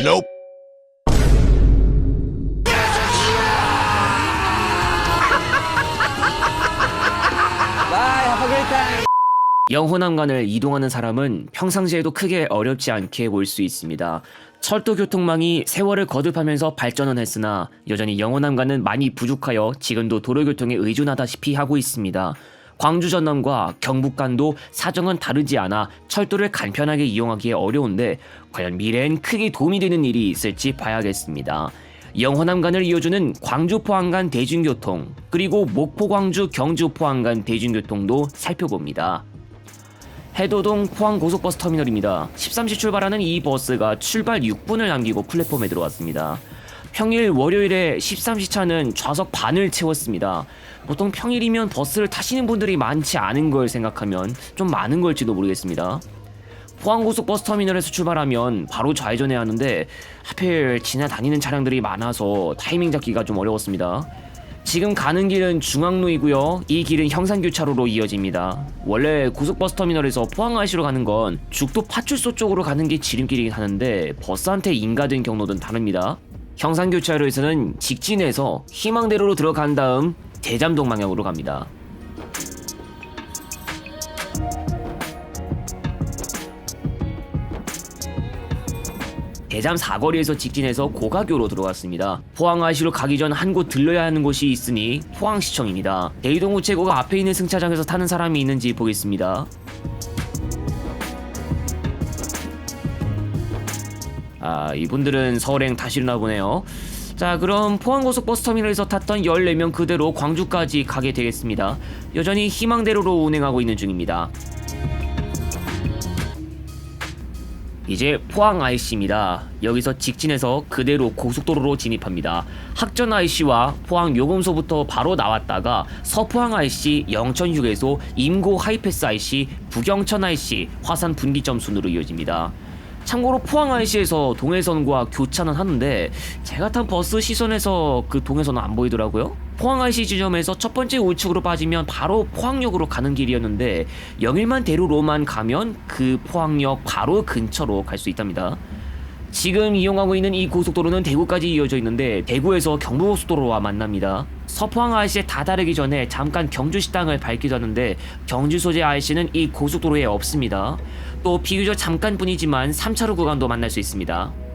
Nope. 영호남간을 이동하는 사람은 평상시에도 크게 어렵지 않게 볼 수 있습니다. 철도 교통망이 세월을 거듭하면서 발전은 했으나 여전히 영호남간은 많이 부족하여 지금도 도로교통에 의존하다시피 하고 있습니다. 광주 전남과 경북 간도 사정은 다르지 않아 철도를 간편하게 이용하기에 어려운데 과연 미래엔 크게 도움이 되는 일이 있을지 봐야겠습니다. 영호남간을 이어주는 광주 포항간 대중교통 그리고 목포 광주 경주 포항간 대중교통도 살펴봅니다. 해도동 포항 고속버스 터미널입니다. 13시 출발하는 이 버스가 출발 6분을 남기고 플랫폼에 들어왔습니다. 평일 월요일에 13시 차는 좌석 반을 채웠습니다. 보통 평일이면 버스를 타시는 분들이 많지 않은 걸 생각하면 좀 많은 걸지도 모르겠습니다. 포항 고속버스 터미널에서 출발하면 바로 좌회전해야 하는데 하필 지나다니는 차량들이 많아서 타이밍 잡기가 좀 어려웠습니다. 지금 가는 길은 중앙로이고요. 이 길은 형산교차로로 이어집니다. 원래 고속버스 터미널에서 포항 IC로 가는 건 죽도 파출소 쪽으로 가는 게 지름길이긴 하는데 버스한테 인가된 경로는 다릅니다. 형산교차로에서는 직진해서 희망대로로 들어간 다음 대잠동 방향으로 갑니다. 대잠 사거리에서 직진해서 고가교로 들어갔습니다. 포항 IC로 가기 전 한 곳 들러야 하는 곳이 있으니 포항시청입니다. 대이동 우체국 앞에 있는 승차장에서 타는 사람이 있는지 보겠습니다. 아 이분들은 서울행 타시려나 보네요. 자 그럼 포항고속버스 터미널에서 탔던 14명 그대로 광주까지 가게 되겠습니다. 여전히 희망대로로 운행하고 있는 중입니다. 이제 포항 IC입니다. 여기서 직진해서 그대로 고속도로로 진입합니다. 학전 IC와 포항 요금소부터 바로 나왔다가 서포항 IC, 영천 휴게소, 임고 하이패스 IC, 부경천 IC, 화산 분기점 순으로 이어집니다. 참고로 포항 IC에서 동해선과 교차는 하는데 제가 탄 버스 시선에서 그 동해선은 안 보이더라고요. 포항 IC 지점에서 첫 번째 우측으로 빠지면 바로 포항역으로 가는 길이었는데 영일만 대로로만 가면 그 포항역 바로 근처로 갈 수 있답니다. 지금 이용하고 있는 이 고속도로는 대구까지 이어져 있는데 대구에서 경부고속도로와 만납니다. 서포항 IC에 다다르기 전에 잠깐 경주 식당을 밟기도 하는데 경주 소재 IC는 이 고속도로에 없습니다. 또 비교적 잠깐뿐이지만 3차로 구간도 만날 수 있습니다.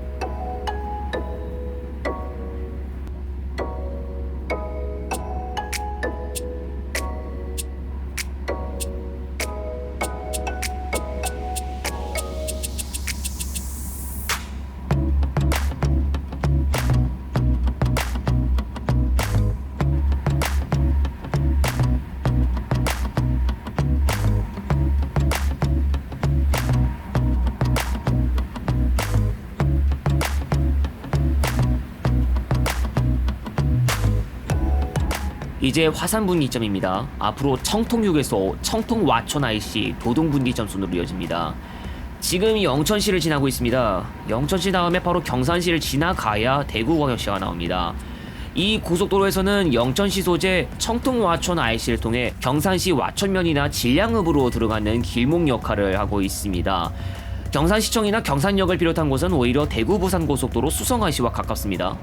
이제 화산 분기점입니다. 앞으로 청통육에서 청통 와천 IC 도동 분기점 순으로 이어집니다. 지금 영천시를 지나고 있습니다. 영천시 다음에 바로 경산시를 지나가야 대구광역시가 나옵니다. 이 고속도로에서는 영천시 소재 청통 와천 IC를 통해 경산시 와천면이나 진량읍으로 들어가는 길목 역할을 하고 있습니다. 경산시청이나 경산역을 비롯한 곳은 오히려 대구 부산 고속도로 수성 IC와 가깝습니다.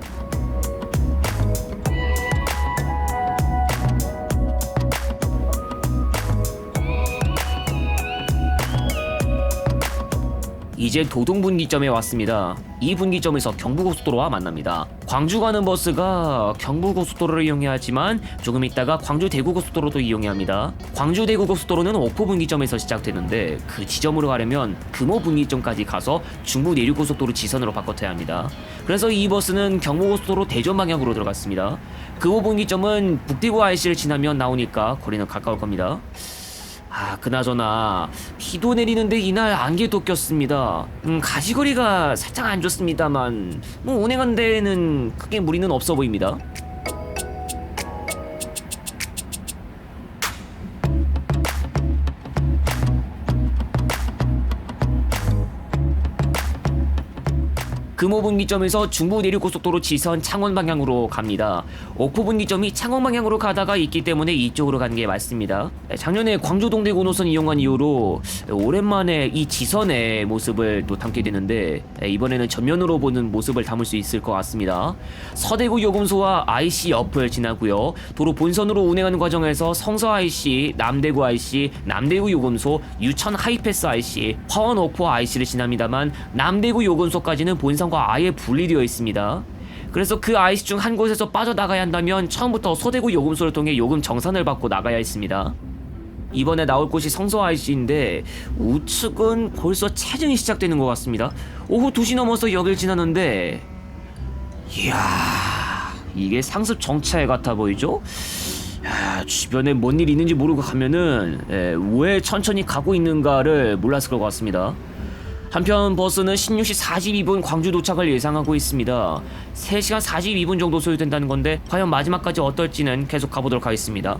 이제 도동 분기점에 왔습니다. 이 분기점에서 경부고속도로와 만납니다. 광주 가는 버스가 경부고속도로를 이용해야 하지만 조금 있다가 광주 대구고속도로도 이용해야 합니다. 광주 대구고속도로는 옥포 분기점에서 시작되는데 그 지점으로 가려면 금호 분기점까지 가서 중부 내륙고속도로 지선으로 바꿔야 합니다. 그래서 이 버스는 경부고속도로 대전 방향으로 들어갔습니다. 금호 분기점은 북대구 IC를 지나면 나오니까 거리는 가까울 겁니다. 아, 그나저나 비도 내리는데 이날 안개도 꼈습니다. 음, 가시거리가 살짝 안 좋습니다만 뭐 운행한 데에는 크게 무리는 없어 보입니다. 금호 분기점에서 중부 내륙고속도로 지선 창원 방향으로 갑니다. 옥포 분기점이 창원 방향으로 가다가 있기 때문에 이쪽으로 가는 게 맞습니다. 네, 작년에 광주 동대구 노선 이용한 이후로 오랜만에 이 지선의 모습을 또 담게 되는데 네, 이번에는 전면으로 보는 모습을 담을 수 있을 것 같습니다. 서대구 요금소와 IC 옆을 지나고요. 도로 본선으로 운행하는 과정에서 성서 IC, 남대구 IC, 남대구 요금소, 유천 하이패스 IC, 화원 옥포 IC를 지납니다만 남대구 요금소까지는 본선 과 아예 분리되어 있습니다. 그래서 그 IC 중 한 곳에서 빠져나가야 한다면 처음부터 서대구 요금소를 통해 요금 정산을 받고 나가야 했습니다. 이번에 나올 곳이 성서 IC인데 우측은 벌써 체증이 시작되는 것 같습니다. 오후 2시 넘어서 역을 지나는데 이야 이게 상습 정체 같아 보이죠? 야, 주변에 뭔 일이 있는지 모르고 가면은 예, 왜 천천히 가고 있는가를 몰랐을 것 같습니다. 한편 버스는 16시 42분 광주 도착을 예상하고 있습니다. 3시간 42분 정도 소요된다는 건데 과연 마지막까지 어떨지는 계속 가보도록 하겠습니다.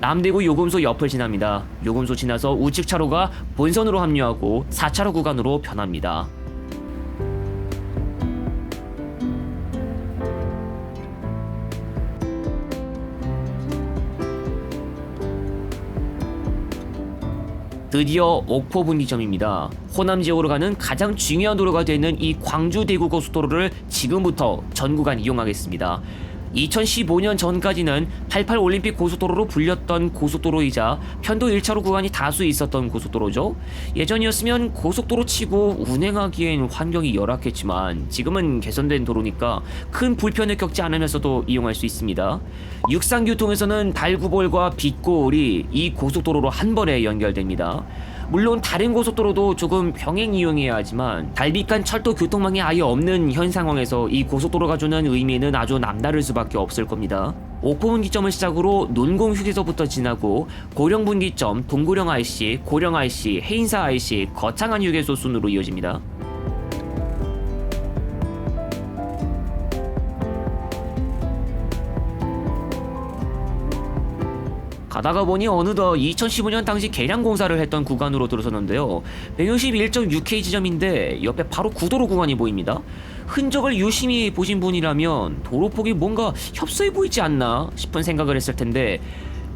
남대구 요금소 옆을 지납니다. 요금소 지나서 우측 차로가 본선으로 합류하고 4차로 구간으로 변합니다. 드디어 옥포 분기점입니다. 호남 지역으로 가는 가장 중요한 도로가 되는 이 광주 대구 고속도로를 지금부터 전 구간 이용하겠습니다. 2015년 전까지는 88 올림픽 고속도로로 불렸던 고속도로이자 편도 1차로 구간이 다수 있었던 고속도로죠. 예전이었으면 고속도로 치고 운행하기엔 환경이 열악했지만 지금은 개선된 도로니까 큰 불편을 겪지 않으면서도 이용할 수 있습니다. 육상 교통에서는 달구볼과 빛고울이 이 고속도로로 한 번에 연결됩니다. 물론 다른 고속도로도 조금 병행 이용해야 하지만 달빛간 철도 교통망이 아예 없는 현 상황에서 이 고속도로가 주는 의미는 아주 남다를 수밖에 없을 겁니다. 옥포분기점을 시작으로 논공 휴게소부터 지나고 고령 분기점, 동구령 IC, 고령 IC, 해인사 IC, 거창한 휴게소 순으로 이어집니다. 가다가 보니 어느덧 2015년 당시 개량 공사를 했던 구간으로 들어섰는데요. 161.6K 지점인데 옆에 바로 구도로 구간이 보입니다. 흔적을 유심히 보신 분이라면 도로폭이 뭔가 협소해 보이지 않나 싶은 생각을 했을 텐데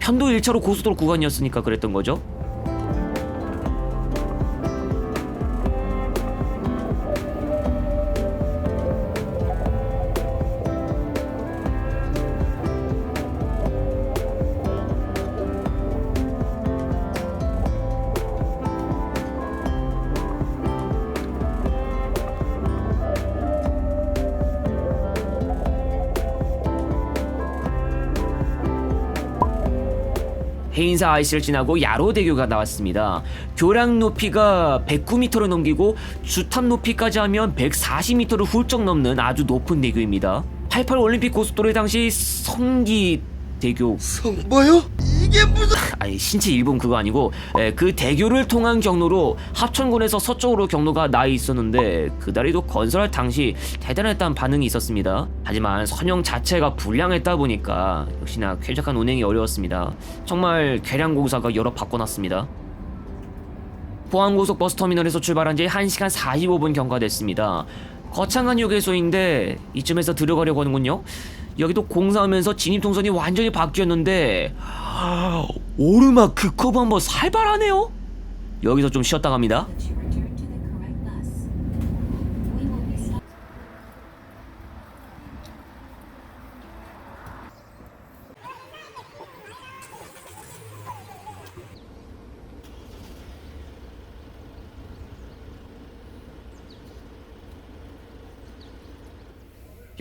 편도 1차로 고속도로 구간이었으니까 그랬던 거죠. 해인사 IC를 지나고 야로대교가 나왔습니다. 교량 높이가 109m를 넘기고 주탑 높이까지 하면 140m를 훌쩍 넘는 아주 높은 대교입니다. 88 올림픽 고속도로의 당시 성기 대교 성뭐요? 아니 신체 일본 그거 아니고 에, 그 대교를 통한 경로로 합천군에서 서쪽으로 경로가 나 있었는데 그 다리도 건설할 당시 대단했다는 반응이 있었습니다. 하지만 선형 자체가 불량했다 보니까 역시나 쾌적한 운행이 어려웠습니다. 정말 개량공사가 여러 바꿔놨습니다. 포항고속 버스터미널에서 출발한 지 1시간 45분 경과됐습니다. 거창한 휴게소인데 이쯤에서 들어가려고 하는군요. 여기도 공사하면서 진입 동선이 완전히 바뀌었는데 오르막 그 커브 한번 살벌하네요. 여기서 좀 쉬었다 갑니다.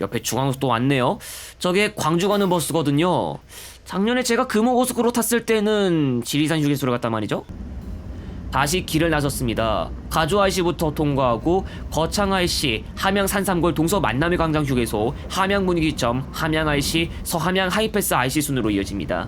옆에 중앙고속도 왔네요. 저게 광주 가는 버스거든요. 작년에 제가 금호고속으로 탔을 때는 지리산 휴게소를 갔단 말이죠. 다시 길을 나섰습니다. 가주 IC부터 통과하고 거창 IC, 함양 산삼골 동서 만남의 광장 휴게소, 함양 분위기점, 함양 IC, 서함양 하이패스 IC 순으로 이어집니다.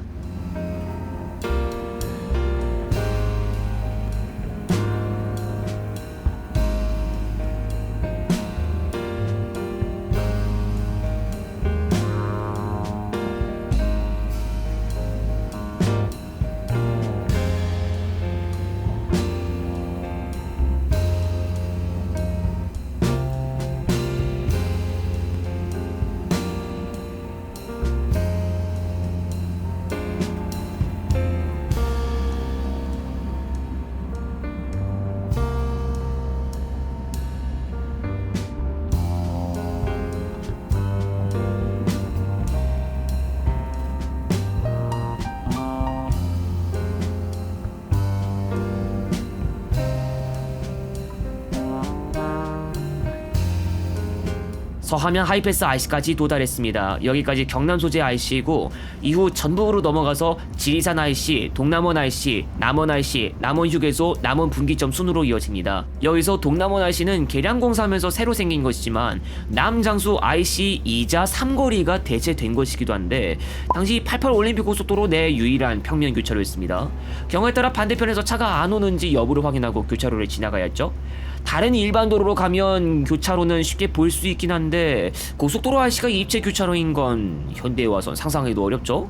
서하면 하이패스 IC까지 도달했습니다. 여기까지 경남 소재 IC이고 이후 전북으로 넘어가서 지리산 IC, 동남원 IC, 남원 IC, 남원 휴게소, 남원 분기점 순으로 이어집니다. 여기서 동남원 IC는 계량공사하면서 새로 생긴 것이지만 남장수 IC 2자 3거리가 대체된 것이기도 한데 당시 88 올림픽 고속도로 내 유일한 평면 교차로였습니다. 경우에 따라 반대편에서 차가 안 오는지 여부를 확인하고 교차로를 지나가야 했죠. 다른 일반 도로로 가면 교차로는 쉽게 볼 수 있긴 한데 고속도로 IC가 입체 교차로인 건 현대에 와선 상상해도 어렵죠.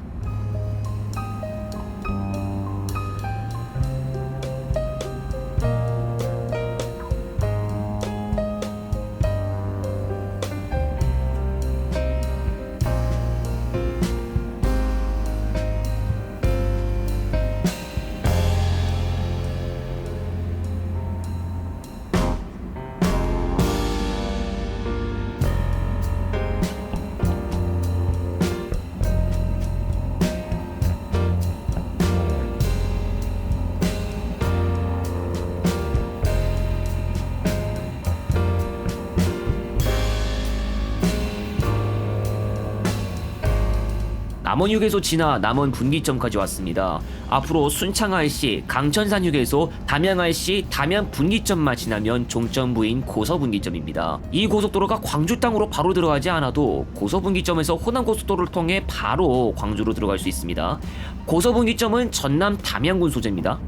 남원 휴게소 지나 남원 분기점까지 왔습니다. 앞으로 순창 IC, 강천산 휴게소, 담양 IC, 담양 분기점만 지나면 종점부인 고서 분기점입니다. 이 고속도로가 광주 땅으로 바로 들어가지 않아도 고서 분기점에서 호남 고속도로를 통해 바로 광주로 들어갈 수 있습니다. 고서 분기점은 전남 담양군 소재입니다.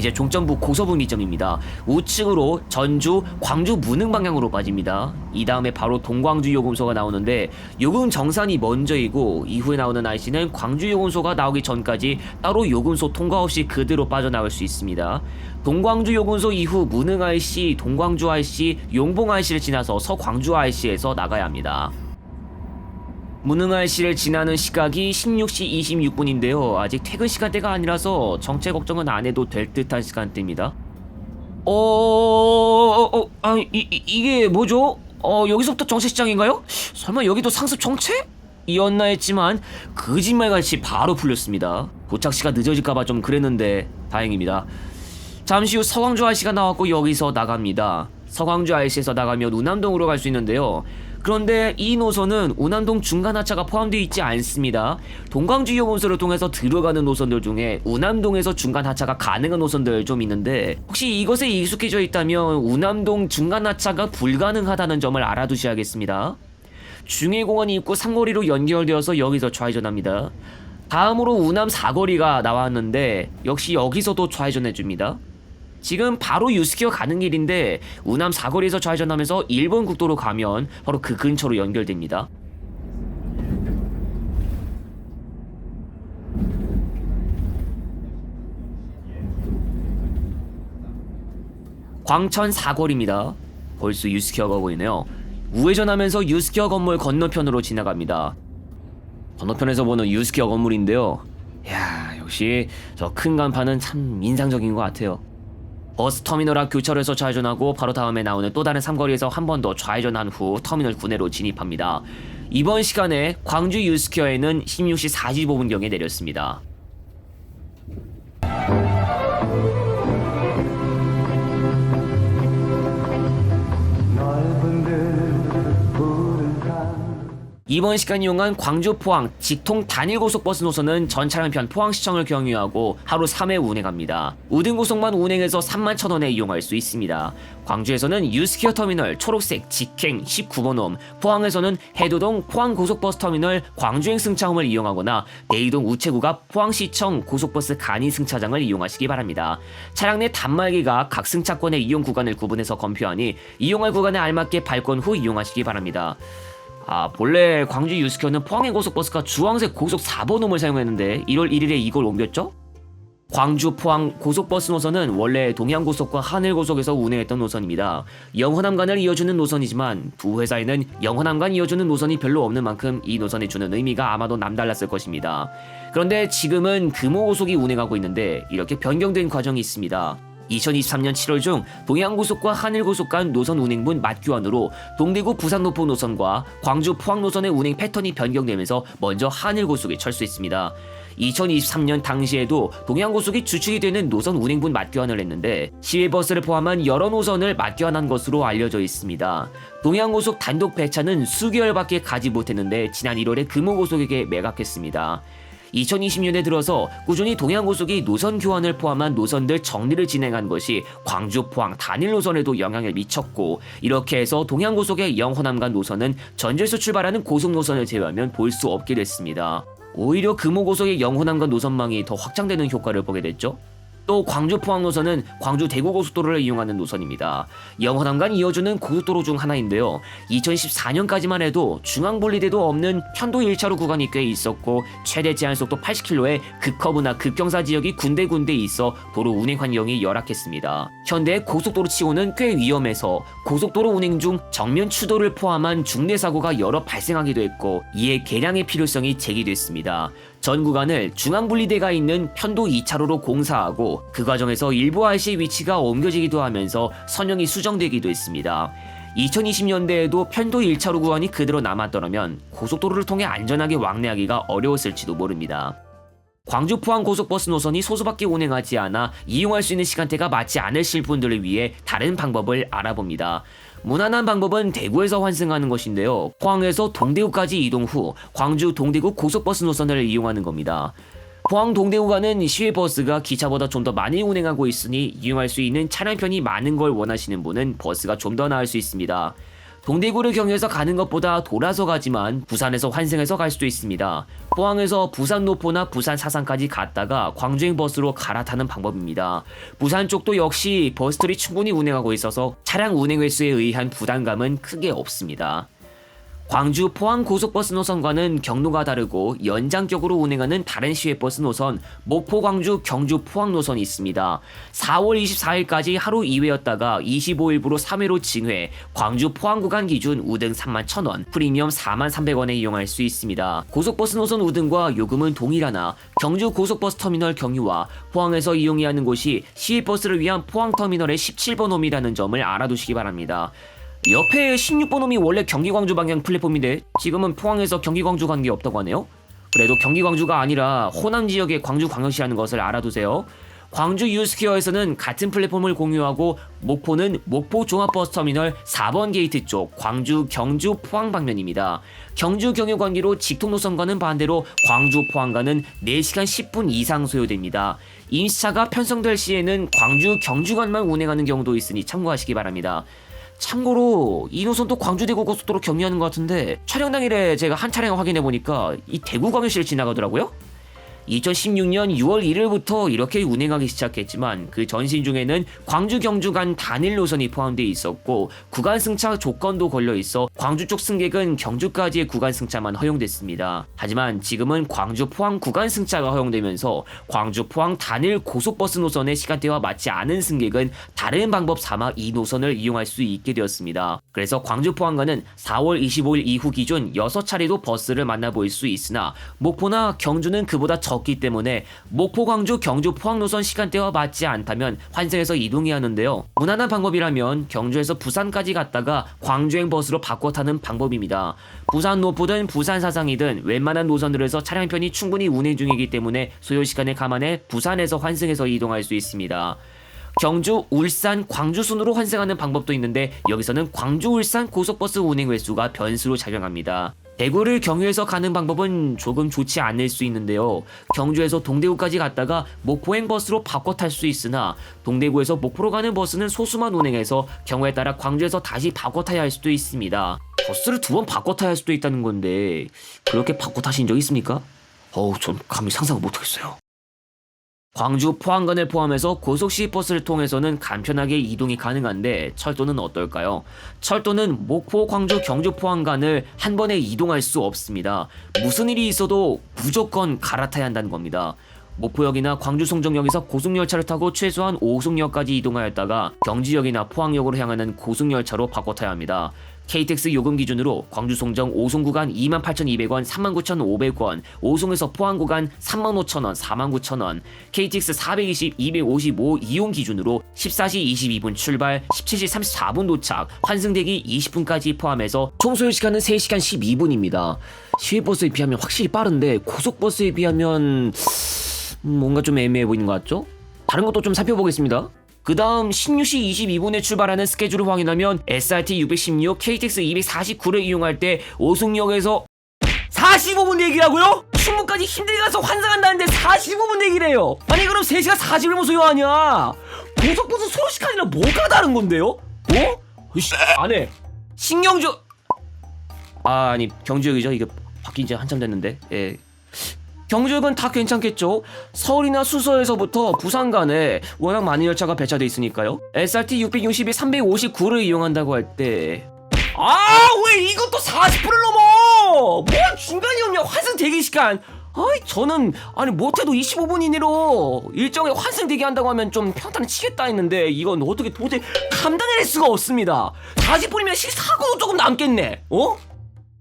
이제 종점부 고서분기점입니다. 우측으로 전주, 광주 무능 방향으로 빠집니다. 이 다음에 바로 동광주 요금소가 나오는데 요금 정산이 먼저이고 이후에 나오는 IC는 광주 요금소가 나오기 전까지 따로 요금소 통과 없이 그대로 빠져나올 수 있습니다. 동광주 요금소 이후 무능 IC, 동광주 IC, 용봉 IC를 지나서 서광주 IC에서 나가야 합니다. 무능할 시를 지나는 시각이 16시 26분인데요. 아직 퇴근 시간대가 아니라서 정체 걱정은 안 해도 될 듯한 시간대입니다. 어, 어, 어, 아, 이, 이, 이게 뭐죠? 어, 여기서부터 정체 시장인가요? 설마 여기도 상습 정체? 이었나 했지만 거짓말같이 바로 풀렸습니다. 도착 시가 늦어질까봐 좀 그랬는데 다행입니다. 잠시 후 서광주 IC가 나왔고 여기서 나갑니다. 서광주 IC에서 나가면 운암동으로 갈 수 있는데요. 그런데 이 노선은 운암동 중간 하차가 포함되어 있지 않습니다. 동광주 요금소를 통해서 들어가는 노선들 중에 운암동에서 중간 하차가 가능한 노선들 좀 있는데 혹시 이것에 익숙해져 있다면 운암동 중간 하차가 불가능하다는 점을 알아두셔야겠습니다. 중해공원 입구 삼거리로 연결되어서 여기서 좌회전합니다. 다음으로 우남 사거리가 나왔는데 역시 여기서도 좌회전해줍니다. 지금 바로 유스키어 가는 길인데 우남 사거리에서 좌회전하면서 일본 국도로 가면 바로 그 근처로 연결됩니다. 광천 사거리입니다. 벌써 유스키어가 보이네요. 우회전하면서 유스키어 건물 건너편으로 지나갑니다. 건너편에서 보는 유스키어 건물인데요. 야 역시 저 큰 간판은 참 인상적인 것 같아요. 버스 터미널 앞 교차로에서 좌회전하고 바로 다음에 나오는 또 다른 삼거리에서 한 번 더 좌회전한 후 터미널 구내로 진입합니다. 이번 시간에 광주 유스키어에는 16시 45분경에 내렸습니다. 이번 시간 이용한 광주 포항 직통 단일 고속버스 노선은 전 차량편 포항시청을 경유하고 하루 3회 운행합니다. 우등고속만 운행해서 3만 천원에 이용할 수 있습니다. 광주에서는 유스키어 터미널 초록색 직행 19번홈, 포항에서는 해도동 포항 고속버스 터미널 광주행 승차홈을 이용하거나 대이동 우체국 앞 포항시청 고속버스 간이 승차장을 이용하시기 바랍니다. 차량 내 단말기가 각 승차권의 이용 구간을 구분해서 검표하니 이용할 구간에 알맞게 발권 후 이용하시기 바랍니다. 아 본래 광주 유스키어는 포항행 고속버스가 주황색 고속 4번홈을 사용했는데 1월 1일에 이걸 옮겼죠? 광주 포항 고속버스 노선은 원래 동해안고속과 하늘고속에서 운행했던 노선입니다. 영호남간을 이어주는 노선이지만 두 회사에는 영호남간 이어주는 노선이 별로 없는 만큼 이 노선이 주는 의미가 아마도 남달랐을 것입니다. 그런데 지금은 금호고속이 운행하고 있는데 이렇게 변경된 과정이 있습니다. 2023년 7월 중 동해안고속과 하늘고속 간 노선 운행분 맞교환으로 동대구 부산 노포 노선과 광주 포항 노선의 운행 패턴이 변경되면서 먼저 하늘고속에 철수했습니다. 2023년 당시에도 동해안고속이 주축이 되는 노선 운행분 맞교환을 했는데 시외버스를 포함한 여러 노선을 맞교환한 것으로 알려져 있습니다. 동해안고속 단독 배차는 수개월밖에 가지 못했는데 지난 1월에 금호고속에게 매각했습니다. 2020년에 들어서 꾸준히 동해안고속이 노선 교환을 포함한 노선들 정리를 진행한 것이 광주 포항 단일 노선에도 영향을 미쳤고 이렇게 해서 동해안고속의 영호남간 노선은 전주에서 출발하는 고속 노선을 제외하면 볼 수 없게 됐습니다. 오히려 금호고속의 영호남간 노선망이 더 확장되는 효과를 보게 됐죠. 또 광주 포항 노선은 광주 대구 고속도로를 이용하는 노선입니다. 영호남간 이어주는 고속도로 중 하나인데요. 2014년까지만 해도 중앙 분리대도 없는 편도 1차로 구간이 꽤 있었고 최대 제한 속도 80km의 급커브나 급경사 지역이 군데군데 있어 도로 운행 환경이 열악했습니다. 현대 고속도로 치고는 꽤 위험해서 고속도로 운행 중 정면 추돌을 포함한 중대 사고가 여러 발생하기도 했고 이에 개량의 필요성이 제기됐습니다. 전 구간을 중앙분리대가 있는 편도 2차로로 공사하고 그 과정에서 일부 IC 위치가 옮겨지기도 하면서 선형이 수정되기도 했습니다. 2020년대에도 편도 1차로 구간이 그대로 남았더라면 고속도로를 통해 안전하게 왕래하기가 어려웠을지도 모릅니다. 광주 포항 고속버스 노선이 소수밖에 운행하지 않아 이용할 수 있는 시간대가 맞지 않으실 분들을 위해 다른 방법을 알아봅니다. 무난한 방법은 대구에서 환승하는 것인데요. 포항에서 동대구까지 이동 후 광주 동대구 고속버스 노선을 이용하는 겁니다. 포항 동대구 가는 시외버스가 기차보다 좀 더 많이 운행하고 있으니 이용할 수 있는 차량편이 많은 걸 원하시는 분은 버스가 좀 더 나을 수 있습니다. 동대구를 경유해서 가는 것보다 돌아서 가지만 부산에서 환승해서 갈 수도 있습니다. 포항에서 부산 노포나 부산 사상까지 갔다가 광주행 버스로 갈아타는 방법입니다. 부산 쪽도 역시 버스들이 충분히 운행하고 있어서 차량 운행 횟수에 의한 부담감은 크게 없습니다. 광주 포항 고속버스 노선과는 경로가 다르고 연장격으로 운행하는 다른 시외버스 노선 목포 광주 경주 포항 노선이 있습니다. 4월 24일까지 하루 2회였다가 25일부로 3회로 증회 광주 포항 구간 기준 우등 3만 1,000원 프리미엄 4만 300원에 이용할 수 있습니다. 고속버스 노선 우등과 요금은 동일하나 경주 고속버스 터미널 경유와 포항에서 이용해야 하는 곳이 시외버스를 위한 포항 터미널의 17번 홈이라는 점을 알아두시기 바랍니다. 옆에 16번 홈이 원래 경기 광주 방향 플랫폼인데 지금은 포항에서 경기 광주 간 게 없다고 하네요. 그래도 경기 광주가 아니라 호남 지역의 광주 광역시라는 것을 알아두세요. 광주 유스퀘어에서는 같은 플랫폼을 공유하고 목포는 목포 종합버스 터미널 4번 게이트 쪽 광주 경주 포항 방면입니다. 경주 경유 관계로 직통 노선과는 반대로 광주 포항과는 4시간 10분 이상 소요됩니다. 임시차가 편성될 시에는 광주 경주간만 운행하는 경우도 있으니 참고하시기 바랍니다. 참고로 이 노선도 광주 대구 고속도로 경유하는 것 같은데 촬영 당일에 제가 한 차량 확인해 보니까 이 대구 광역시를 지나가더라고요. 2016년 6월 1일부터 이렇게 운행하기 시작했지만 그 전신 중에는 광주 경주 간 단일 노선이 포함되어 있었고 구간 승차 조건도 걸려 있어 광주 쪽 승객은 경주까지의 구간 승차만 허용됐습니다. 하지만 지금은 광주 포항 구간 승차가 허용되면서 광주 포항 단일 고속버스 노선의 시간대와 맞지 않은 승객은 다른 방법 삼아 이 노선을 이용할 수 있게 되었습니다. 그래서 광주 포항과는 4월 25일 이후 기준 6차례도 버스를 만나볼 수 있으나 목포나 경주는 그보다 적기 때문에 목포, 광주, 경주, 포항 노선 시간대와 맞지 않다면 환승해서 이동해야 하는데요. 무난한 방법이라면 경주에서 부산까지 갔다가 광주행 버스로 바꿔 타는 방법입니다. 부산 노포든 부산 사상이든 웬만한 노선들에서 차량편이 충분히 운행 중이기 때문에 소요 시간을 감안해 부산에서 환승해서 이동할 수 있습니다. 경주, 울산, 광주 순으로 환승하는 방법도 있는데 여기서는 광주, 울산 고속버스 운행 횟수가 변수로 작용합니다. 대구를 경유해서 가는 방법은 조금 좋지 않을 수 있는데요. 경주에서 동대구까지 갔다가 목포행 버스로 바꿔 탈 수 있으나 동대구에서 목포로 가는 버스는 소수만 운행해서 경우에 따라 광주에서 다시 바꿔 타야 할 수도 있습니다. 버스를 두 번 바꿔 타야 할 수도 있다는 건데 그렇게 바꿔 타신 적 있습니까? 어우 전 감히 상상을 못하겠어요. 광주 포항간을 포함해서 고속시 버스를 통해서는 간편하게 이동이 가능한데 철도는 어떨까요? 철도는 목포, 광주, 경주, 포항간을 한 번에 이동할 수 없습니다. 무슨 일이 있어도 무조건 갈아타야 한다는 겁니다. 목포역이나 광주 송정역에서 고속열차를 타고 최소한 오송역까지 이동하였다가 경지역이나 포항역으로 향하는 고속열차로 바꿔 타야 합니다. KTX 요금 기준으로 광주 송정 오송 구간 28,200원, 39,500원, 오송에서 포항 구간 35,000원, 49,000원, KTX 420, 255 이용 기준으로 14시 22분 출발, 17시 34분 도착, 환승대기 20분까지 포함해서 총 소요 시간은 3시간 12분입니다. 시외버스에 비하면 확실히 빠른데 고속버스에 비하면 음, 뭔가 좀 애매해 보이는 것 같죠? 다른 것도 좀 살펴보겠습니다. 그 다음 16시 22분에 출발하는 스케줄을 확인하면 SRT 616, KTX 249를 이용할 때 오송역에서 45분 대기라고요? 충무까지 힘들게 가서 환승한다는데 45분 대기래요. 아니 그럼 3시간 40분만 소요하냐? 고속버스 소요시간이랑 뭐가 다른 건데요? 어? 으씨 안 해 신경주 아 아니 경주역이죠? 이게 바뀐 지 한참 됐는데. 예 경주역은 다 괜찮겠죠? 서울이나 수서에서부터 부산 간에 워낙 많은 열차가 배차돼 있으니까요. SRT 662, 359를 이용한다고 할 때. 아, 왜 이것도 40분을 넘어! 뭐 중간이 없냐, 환승 대기 시간! 아이, 저는, 아니, 못해도 25분 이내로 일정에 환승 대기한다고 하면 좀 평탄을 치겠다 했는데, 이건 어떻게 도저히 감당해낼 수가 없습니다. 40분이면 실사고도 조금 남겠네, 어?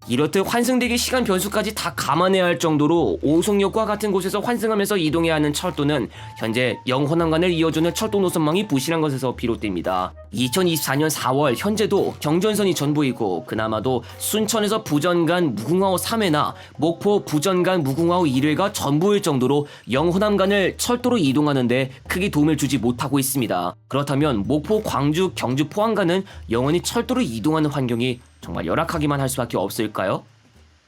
이렇듯 환승대기 시간 변수까지 다 감안해야 할 정도로 오송역과 같은 곳에서 환승하면서 이동해야 하는 철도는 현재 영호남간을 이어주는 철도 노선망이 부실한 것에서 비롯됩니다. 2024년 4월 현재도 경전선이 전부이고 그나마도 순천에서 부전 간 무궁화호 3회나 목포 부전 간 무궁화호 1회가 전부일 정도로 영호남 간을 철도로 이동하는데 크게 도움을 주지 못하고 있습니다. 그렇다면 목포, 광주, 경주, 포항 간은 영원히 철도로 이동하는 환경이 정말 열악하기만 할 수밖에 없을까요?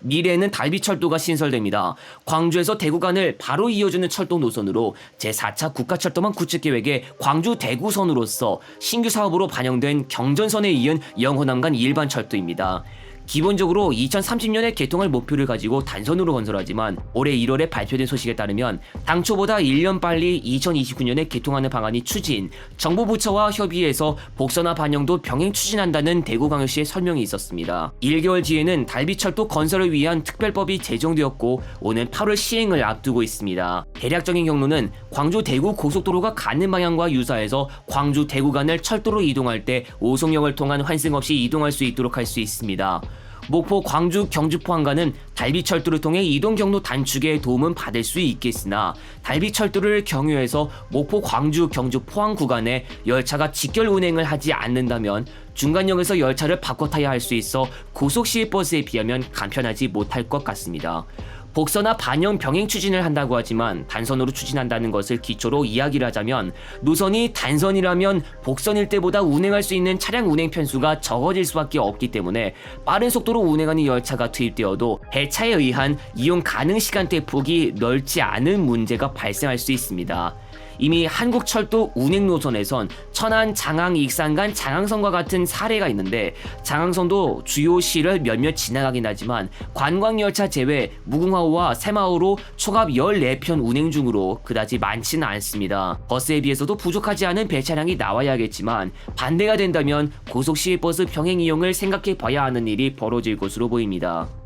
미래에는 달비철도가 신설됩니다. 광주에서 대구 간을 바로 이어주는 철도 노선으로 제4차 국가철도망 구축 계획의 광주 대구선으로서 신규 사업으로 반영된 경전선에 이은 영호남 간 일반 철도입니다. 기본적으로 2030년에 개통할 목표를 가지고 단선으로 건설하지만 올해 1월에 발표된 소식에 따르면 당초보다 1년 빨리 2029년에 개통하는 방안이 추진, 정부 부처와 협의해서 복선화 반영도 병행 추진한다는 대구광역시의 설명이 있었습니다. 1개월 뒤에는 달비철도 건설을 위한 특별법이 제정되었고 오는 8월 시행을 앞두고 있습니다. 대략적인 경로는 광주 대구 고속도로가 가는 방향과 유사해서 광주 대구 간을 철도로 이동할 때 오송역을 통한 환승 없이 이동할 수 있도록 할 수 있습니다. 목포, 광주, 경주, 포항간은 달비철도를 통해 이동 경로 단축에 도움은 받을 수 있겠으나 달비철도를 경유해서 목포, 광주, 경주, 포항 구간에 열차가 직결 운행을 하지 않는다면 중간역에서 열차를 바꿔 타야 할 수 있어 고속 시외버스에 비하면 간편하지 못할 것 같습니다. 복선화 반영 병행 추진을 한다고 하지만 단선으로 추진한다는 것을 기초로 이야기를 하자면 노선이 단선이라면 복선일 때보다 운행할 수 있는 차량 운행 편수가 적어질 수밖에 없기 때문에 빠른 속도로 운행하는 열차가 투입되어도 배차에 의한 이용 가능 시간대 폭이 넓지 않은 문제가 발생할 수 있습니다. 이미 한국철도 운행 노선에선 천안, 장항, 익산 간 장항선과 같은 사례가 있는데 장항선도 주요 시를 몇몇 지나가긴 하지만 관광열차 제외 무궁화호와 새마호로 총합 14편 운행 중으로 그다지 많지는 않습니다. 버스에 비해서도 부족하지 않은 배차량이 나와야겠지만 반대가 된다면 고속시외버스 병행 이용을 생각해 봐야 하는 일이 벌어질 것으로 보입니다.